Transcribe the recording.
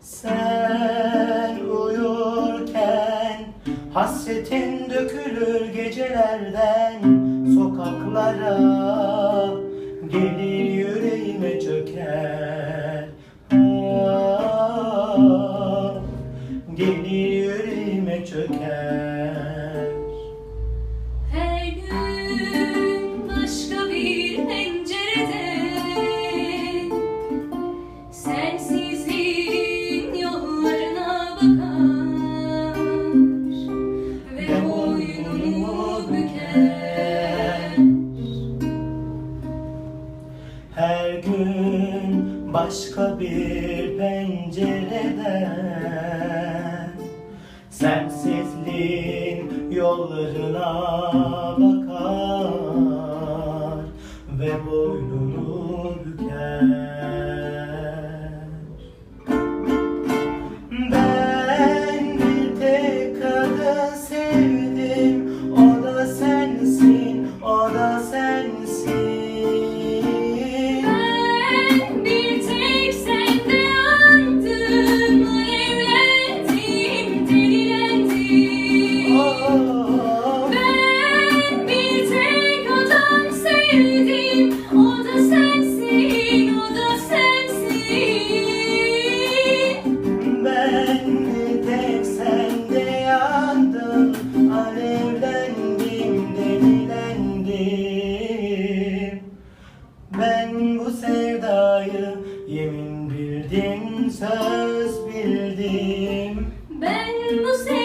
Sen uyurken hasretin dökülür gecelerden sokaklara gelir yüreğime çöker. Ah, gelir yüreğime çöker. Her gün başka bir pencereden. Sensizliğin yollarına bakar Bildin söz bildim. Ben bu sevgiyi